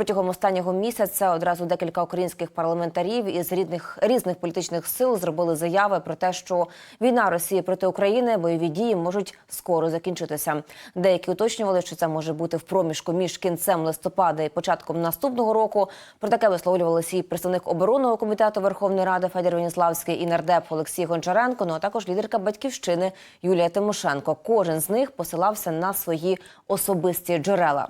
Протягом останнього місяця одразу декілька українських парламентарів із різних різних політичних сил зробили заяви про те, що війна Росії проти України, бойові дії можуть скоро закінчитися. Деякі уточнювали, що це може бути в проміжку між кінцем листопада і початком наступного року. Про таке висловлювалися і представник оборонного комітету Верховної Ради Федір Веніславський і нардеп Олексій Гончаренко. Ну а також лідерка батьківщини Юлія Тимошенко. Кожен з них посилався на свої особисті джерела.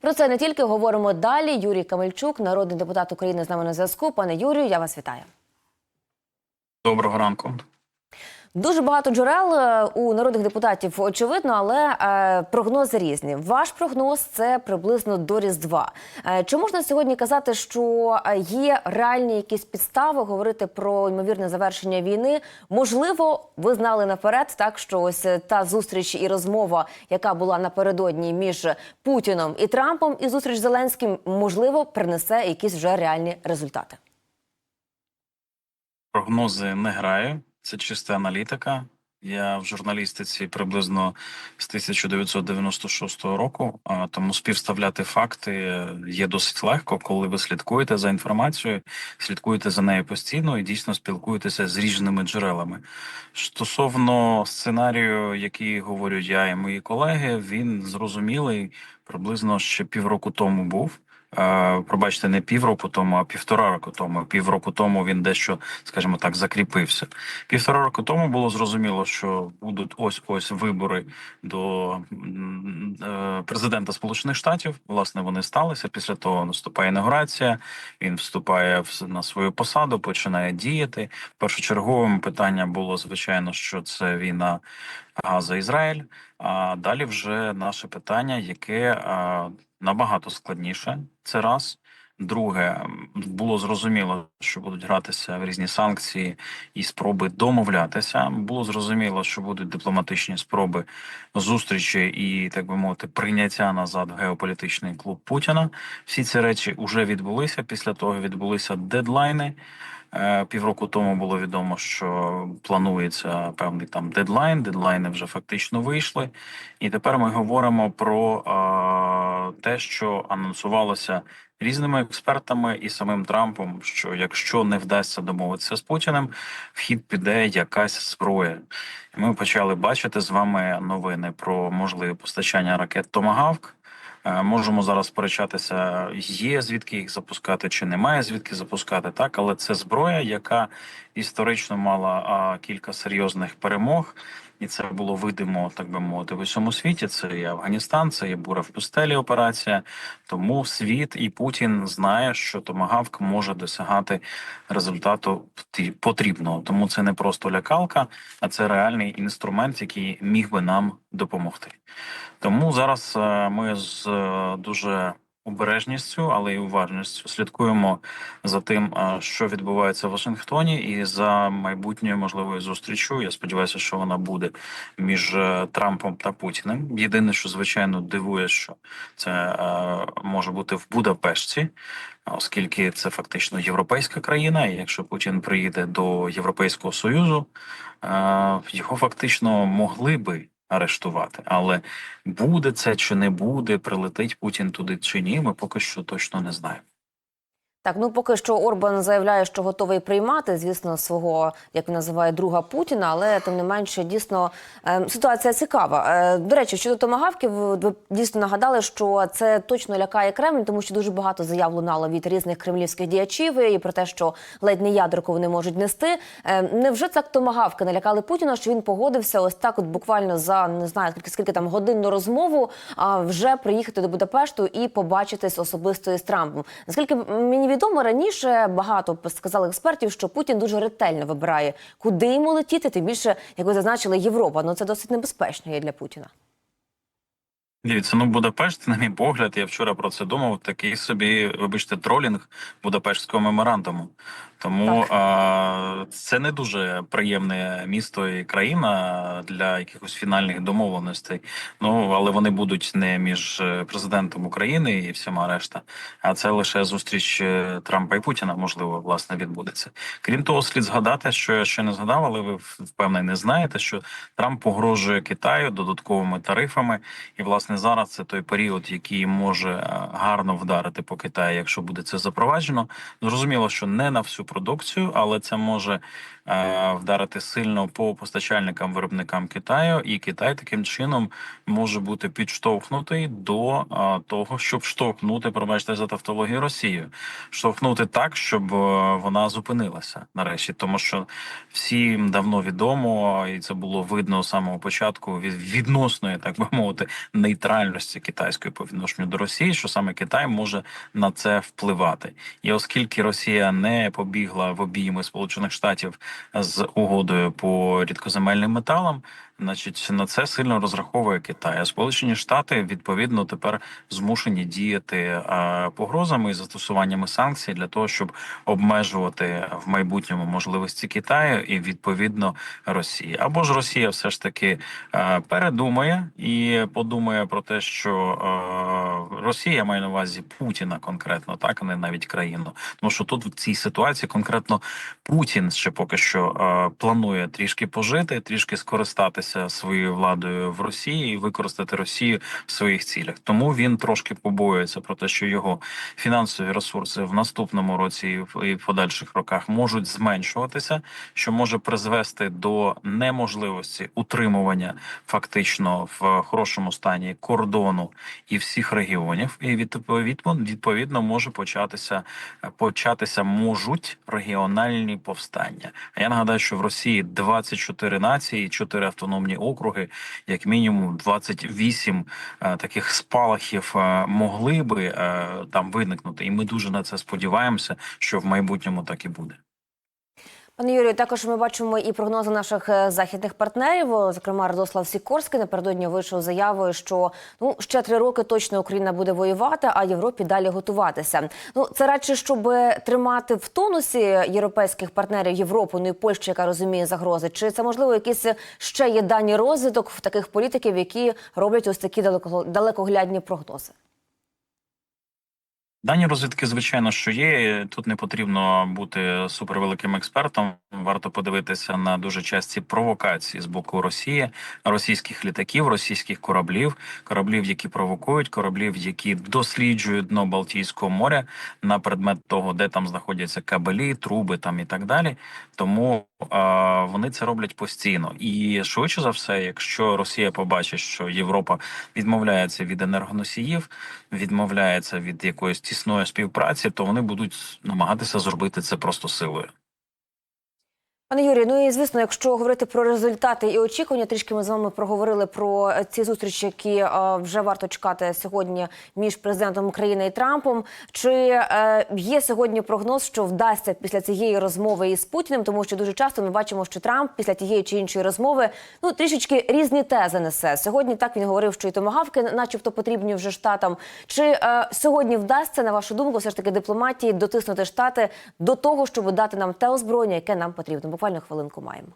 Про це не тільки говоримо далі. Юрій Камельчук, народний депутат України, з нами на зв'язку. Пане Юрію, я вас вітаю. Доброго ранку. Дуже багато джерел е, у народних депутатів очевидно, але е, прогнози різні. Ваш прогноз це приблизно до Різдва. Е, чи можна сьогодні казати, що є реальні якісь підстави говорити про ймовірне завершення війни? Можливо, ви знали наперед, так що ось та зустріч і розмова, яка була напередодні між Путіном і Трампом, і зустріч з Зеленським, можливо, принесе якісь вже реальні результати. Прогнози не граю. Це чиста аналітика. Я в журналістиці приблизно з 1996 року, а тому співставляти факти є досить легко, коли ви слідкуєте за інформацією, слідкуєте за нею постійно і дійсно спілкуєтеся з різними джерелами. Стосовно сценарію, який говорю я і мої колеги, він зрозумілий приблизно ще півроку тому був. Е, Пробачте, не півроку тому, а півтора року тому. Півроку тому він дещо, скажімо так, закріпився. Півтора року тому було зрозуміло, що будуть ось ось вибори до е, президента Сполучених Штатів. Власне, вони сталися. Після того наступає інаугурація. Він вступає на свою посаду, починає діяти. Першочерговим питання було звичайно, що це війна Газа Ізраїль. А далі вже наше питання, яке а, набагато складніше. Це раз. Друге, було зрозуміло, що будуть гратися в різні санкції і спроби домовлятися. Було зрозуміло, що будуть дипломатичні спроби зустрічі і, так би мовити, прийняття назад в геополітичний клуб Путіна. Всі ці речі вже відбулися. Після того відбулися дедлайни. Е, Півроку тому було відомо, що планується певний там дедлайн. Дедлайни вже фактично вийшли. І тепер ми говоримо про е, те, що анонсувалося різними експертами і самим Трампом, що якщо не вдасться домовитися з Путіним, в хід піде якась зброя. Ми почали бачити з вами новини про можливе постачання ракет Томагавк. Е, Можемо зараз сперечатися, є звідки їх запускати чи немає звідки запускати, так? Але це зброя, яка історично мала кілька серйозних перемог, і це було видимо, так би мовити, в усьому світі. Це і Афганістан, це і бура в пустелі операція. Тому світ і Путін знає, що томагавк може досягати результату потрі- потрібного. Тому це не просто лякалка, а це реальний інструмент, який міг би нам допомогти. Тому зараз е, ми з е, дуже обережністю, але й уважністю слідкуємо за тим, що відбувається в Вашингтоні, і за майбутньою можливою зустрічю. Я сподіваюся, що вона буде між е, Трампом та Путіним. Єдине, що звичайно дивує, що це е, може бути в Будапешті, оскільки це фактично європейська країна. І якщо Путін приїде до Європейського союзу, е, його фактично могли би арештувати. Але буде це чи не буде, прилетить Путін туди чи ні, ми поки що точно не знаємо. Так, ну поки що Орбан заявляє, що готовий приймати, звісно, свого, як він називає, друга Путіна, але тим не менше, дійсно е, ситуація цікава. Е, до речі, щодо томагавків, ви дійсно нагадали, що це точно лякає Кремль, тому що дуже багато заяв лунало від різних кремлівських діячів і про те, що ледь не ядерку вони можуть нести. Е, невже так томагавки налякали Путіна, що він погодився ось так, от буквально за не знаю скільки скільки там годинну розмову, а вже приїхати до Будапешту і побачитись особисто із Трампом? Наскільки мені відомо раніше багато сказали експертів, що Путін дуже ретельно вибирає, куди йому летіти. Тим більше, як ви зазначили, Європа. Ну це досить небезпечно є для Путіна. Дивіться, ну Будапешт, на мій погляд, я вчора про це думав. Такий собі, вибачте, тролінг Будапештського меморандуму. Тому а, це не дуже приємне місто і країна для якихось фінальних домовленостей. Ну але вони будуть не між е, президентом України і всіма решта, а це лише зустріч е, Трампа і Путіна, можливо, власне відбудеться. Крім того, слід згадати, що я ще не згадав, але ви впевнений не знаєте, що Трамп погрожує Китаю додатковими тарифами, і власне власне зараз це той період, який може е, гарно вдарити по Китаю, якщо буде це запроваджено. Зрозуміло, що не на всю продукцію, але це може вдарити сильно по постачальникам виробникам Китаю, і Китай таким чином може бути підштовхнутий до е, того, щоб штовхнути, пробачте за тавтологію Росію, штовхнути так, щоб е, вона зупинилася нарешті, тому що всім давно відомо, і це було видно з самого початку від відносної, так би мовити, нейтральності китайської по відношенню до Росії, що саме Китай може на це впливати. І оскільки Росія не побігла в обійми Сполучених Штатів з угодою по рідкоземельним металам, значить на це сильно розраховує Китай. А Сполучені Штати відповідно тепер змушені діяти е, погрозами і застосуваннями санкцій для того, щоб обмежувати в майбутньому можливості Китаю і відповідно Росії. Або ж Росія все ж таки е, передумає і подумає про те, що Росія має на увазі Путіна конкретно, так а не навіть країну. Тому що тут в цій ситуації конкретно Путін ще поки що е, планує трішки пожити, трішки скористатися своєю владою в Росії і використати Росію в своїх цілях. Тому він трошки побоюється про те, що його фінансові ресурси в наступному році і в подальших роках можуть зменшуватися, що може призвести до неможливості утримування фактично в хорошому стані кордону і всіх регіонів, і відповідно відповідно може початися початися можуть регіональні повстання. А я нагадаю, що в Росії 24 нації, 4 автономні округи, як мінімум 28 е, таких спалахів е, могли би е, там виникнути, і ми дуже на це сподіваємося, що в майбутньому так і буде. Пане Юрію, також ми бачимо і прогнози наших е, західних партнерів. Зокрема, Радослав Сікорський напередодні вийшов заявою, що ну ще три роки точно Україна буде воювати, а Європі далі готуватися. Ну це радше, щоб тримати в тонусі європейських партнерів Європу, ну і Польщу, яка розуміє загрози. Чи це можливо якісь ще є дані розвиток в таких політиків, які роблять ось такі далеко далекоглядні прогнози? Дані розвідки, звичайно, що є. Тут не потрібно бути супервеликим експертом. Варто подивитися на дуже часті провокації з боку Росії, російських літаків, російських кораблів, кораблів, які провокують, кораблів, які досліджують дно Балтійського моря на предмет того, де там знаходяться кабелі, труби там і так далі. Тому е, вони це роблять постійно. І швидше за все, якщо Росія побачить, що Європа відмовляється від енергоносіїв, відмовляється від якоїсь тісної співпраці, то вони будуть намагатися зробити це просто силою. Пане Юрію, ну і звісно, якщо говорити про результати і очікування, трішки ми з вами проговорили про ці зустрічі, які е, вже варто чекати сьогодні між президентом України і Трампом. Чи е, є сьогодні прогноз, що вдасться після цієї розмови із Путіним? Тому що дуже часто ми бачимо, що Трамп після тієї чи іншої розмови ну трішечки різні тези несе. Сьогодні так він говорив, що і томагавки, начебто, потрібні вже штатам. Чи е, сьогодні вдасться, на вашу думку, все ж таки дипломатії дотиснути штати до того, щоб дати нам те озброєння, яке нам потрібно? Буквально хвилинку маємо.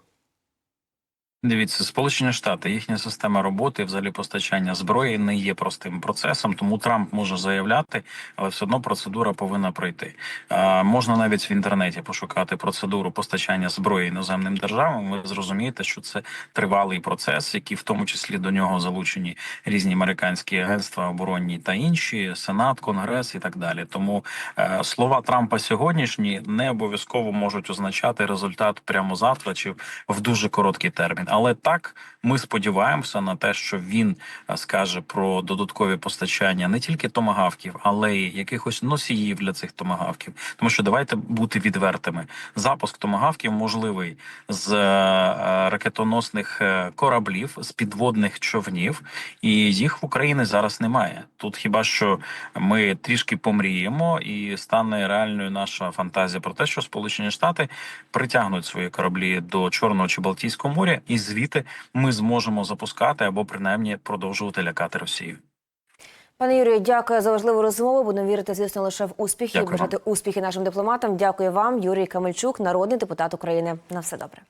Дивіться, Сполучені Штати, їхня система роботи, взагалі постачання зброї не є простим процесом, тому Трамп може заявляти, але все одно процедура повинна пройти. А, можна навіть в інтернеті пошукати процедуру постачання зброї іноземним державам. Ви зрозумієте, що це тривалий процес, який в тому числі до нього залучені різні американські агентства оборонні та інші, сенат, конгрес і так далі. Тому е, слова Трампа сьогоднішні не обов'язково можуть означати результат прямо завтра чи в дуже короткий термін. Але так ми сподіваємося на те, що він е, скаже про додаткові постачання не тільки томагавків, але й якихось носіїв для цих томагавків. Тому що давайте бути відвертими. Запуск томагавків можливий з е, е, ракетоносних кораблів, з підводних човнів, і їх в Україні зараз немає. Тут хіба що ми трішки помріємо, і стане реальною наша фантазія про те, що Сполучені Штати притягнуть свої кораблі до Чорного чи Балтійського моря, і звідти ми зможемо запускати або принаймні продовжувати лякати Росію. Пане Юрію, дякую за важливу розмову. Будемо вірити, звісно, лише в успіхи. Бажати успіхи нашим дипломатам. Дякую вам, Юрій Камельчук, народний депутат України. На все добре.